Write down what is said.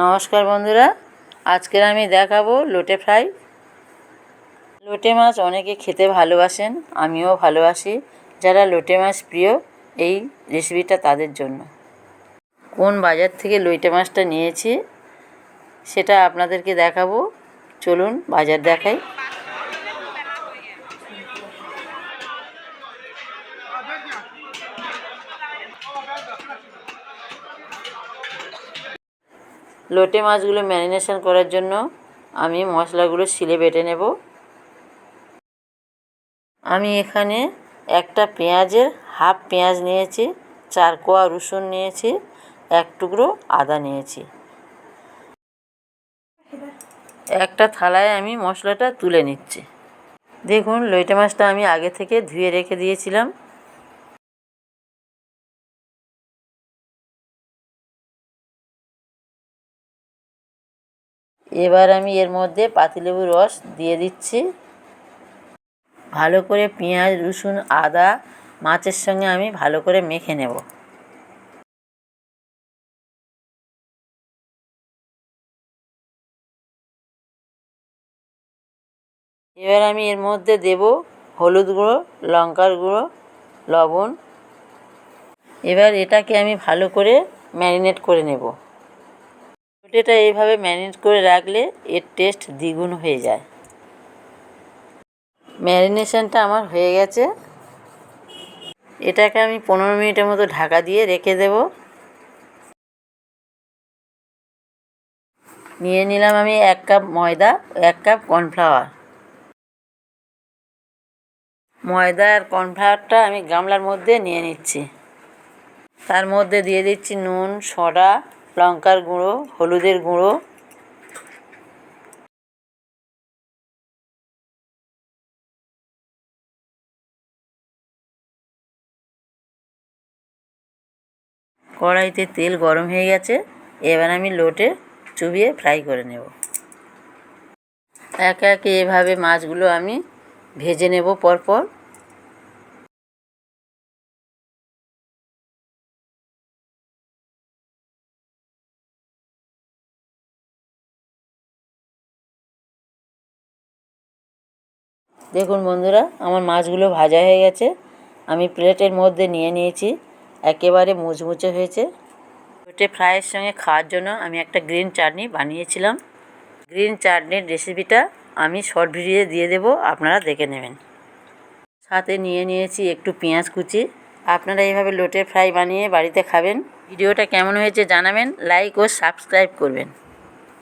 নমস্কার বন্ধুরা, আজকের আমি দেখাবো লোটে ফ্রাই। লোটে মাছ অনেকে খেতে ভালোবাসেন, আমিও ভালোবাসি। যারা লোটে মাছ প্রিয়, এই রেসিপিটা তাদের জন্য। কোন বাজার থেকে লোটে মাছটা নিয়েছি, সেটা আপনাদেরকে দেখাবো। চলুন বাজার দেখাই। লোটে মাছগুলো ম্যারিনেশন করার জন্য আমি মশলাগুলো শিলে বেটে নেব। আমি এখানে একটা পেঁয়াজের হাফ পেঁয়াজ নিয়েছি, চার কোয়া রসুন নিয়েছি, এক টুকরো আদা নিয়েছি। একটা থালায় আমি মশলাটা তুলে নিচ্ছি। দেখুন লইটে মাছটা আমি আগে থেকে ধুয়ে রেখে দিয়েছিলাম। এবার আমি এর মধ্যে পাতিলেবুর রস দিয়ে দিচ্ছি। ভালো করে পেঁয়াজ, রসুন, আদা, মাছের সঙ্গে আমি ভালো করে মেখে নেব। এবার আমি এর মধ্যে দেব হলুদ গুঁড়ো, লঙ্কার গুঁড়ো, লবণ। এবার এটাকে আমি ভালো করে ম্যারিনেট করে নেব। এটা এইভাবে ম্যারিনেট করে রাখলে এর টেস্ট দ্বিগুণ হয়ে যায়। ম্যারিনেশনটা আমার হয়ে গেছে। এটাকে আমি পনেরো মিনিটের মতো ঢাকা দিয়ে রেখে দেব। নিয়ে নিলাম আমি এক কাপ ময়দা, এক কাপ কর্নফ্লাওয়ার। ময়দা আর কর্নফ্লাওয়ারটা আমি গামলার মধ্যে নিয়ে নিচ্ছি। তার মধ্যে দিয়ে দিচ্ছি নুন, সোডা লঙ্কার গুঁড়ো, হলুদের গুঁড়ো। কড়াইতে তেল গরম হয়ে গেছে, এবার আমি লোটে চুবিয়ে ফ্রাই করে নেব। একে একে এভাবে মাছগুলো আমি ভেজে নেব পরপর। দেখুন বন্ধুরা, আমার মাছগুলো ভাজা হয়ে গেছে। আমি প্লেটের মধ্যে নিয়ে নিয়েছি। একেবারে মুচমুচে হয়েছে। লোটে ফ্রাইয়ের সঙ্গে খাওয়ার জন্য আমি একটা গ্রিন চাটনি বানিয়েছিলাম। গ্রিন চাটনির রেসিপিটা আমি শর্ট ভিডিও দিয়ে দেব, আপনারা দেখে নেবেন। সাথে নিয়ে নিয়েছি একটু পেঁয়াজ কুচি। আপনারা এইভাবে লোটে ফ্রাই বানিয়ে বাড়িতে খাবেন। ভিডিওটা কেমন হয়েছে জানাবেন, লাইক ও সাবস্ক্রাইব করবেন।